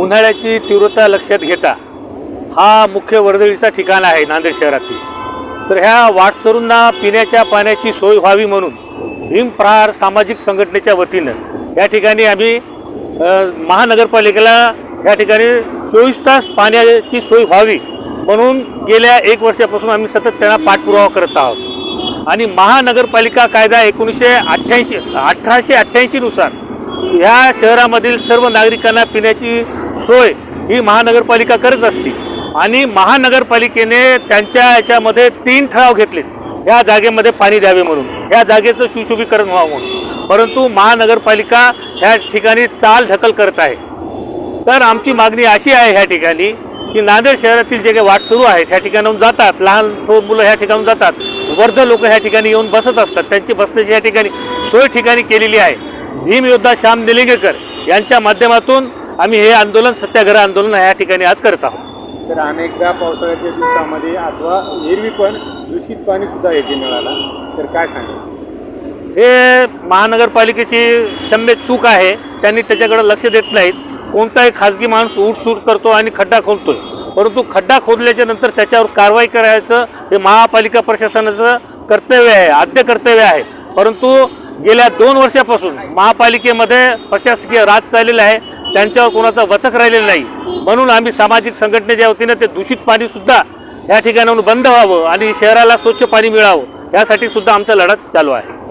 उन्हाळ्याची तीव्रता लक्षात घेता हा मुख्य वर्दळीचा ठिकाण आहे नांदेड शहरातील. तर ह्या वाटसरूंना पिण्याच्या पाण्याची सोय व्हावी म्हणून भीमप्रहार सामाजिक संघटनेच्या वतीनं या ठिकाणी आम्ही महानगरपालिकेला या ठिकाणी चोवीस तास पाण्याची सोय व्हावी म्हणून गेल्या एक वर्षापासून आम्ही सतत त्यांना पाठपुरावा करत आहोत. आणि महानगरपालिका कायदा एकोणीसशे अठ्ठ्याऐंशी अठराशे अठ्ठ्याऐंशीनुसार ह्या शहरामधील सर्व नागरिकांना पिण्याची सोय ही महानगरपालिका करत असते. आणि महानगरपालिकेने त्यांच्या याच्यामध्ये तीन ठराव घेतलेत. या जागेमध्ये पाणी द्यावे म्हणून. या जागेचं सुशोभीकरण व्हावं म्हणून. परंतु महानगरपालिका ह्या ठिकाणी चाल ढकल करत आहे. तर आमची मागणी अशी आहे ह्या ठिकाणी की नांदेड शहरातील जे काही वाट सुरू आहेत ह्या ठिकाणाहून जातात. लहान मुलं ह्या ठिकाणून जातात. वर्ध लोक ह्या ठिकाणी येऊन बसत असतात. त्यांची बसण्याची या ठिकाणी सोय ठिकाणी केलेली आहे. भीम योद्धा श्याम निलिंगेकर यांच्या माध्यमातून आम्ही हे आंदोलन सत्याग्रह आंदोलन ह्या ठिकाणी आज करत आहोत. तर अनेकदा पावसाळ्याच्या दिवसामध्ये अथवा एरवी पण दूषित पाणी सुद्धा येते नळाला. तर काय सांगाल? हे महानगरपालिकेची क्षम्य चूक आहे. त्यांनी त्याच्याकडे लक्ष देत नाहीत. कोणताही खाजगी माणूस उठसूट करतो आणि खड्डा खोदतोय. परंतु खड्डा खोदल्याच्या नंतर त्याच्यावर कारवाई करायचं हे महापालिका प्रशासनाचं कर्तव्य आहे आद्य कर्तव्य आहे. परंतु गेल्या दोन वर्षापासून महापालिकेमध्ये प्रशासकीय राज चाललेला आहे. त्यांच्यावर कोणाचा वचक राहिलेला नाही. म्हणून आम्ही सामाजिक संघटनेच्या वतीनं ते दूषित पाणी सुद्धा या ठिकाणाहून बंद व्हावं आणि शहराला स्वच्छ पाणी मिळावं यासाठी सुद्धा आमचा लढा चालू आहे.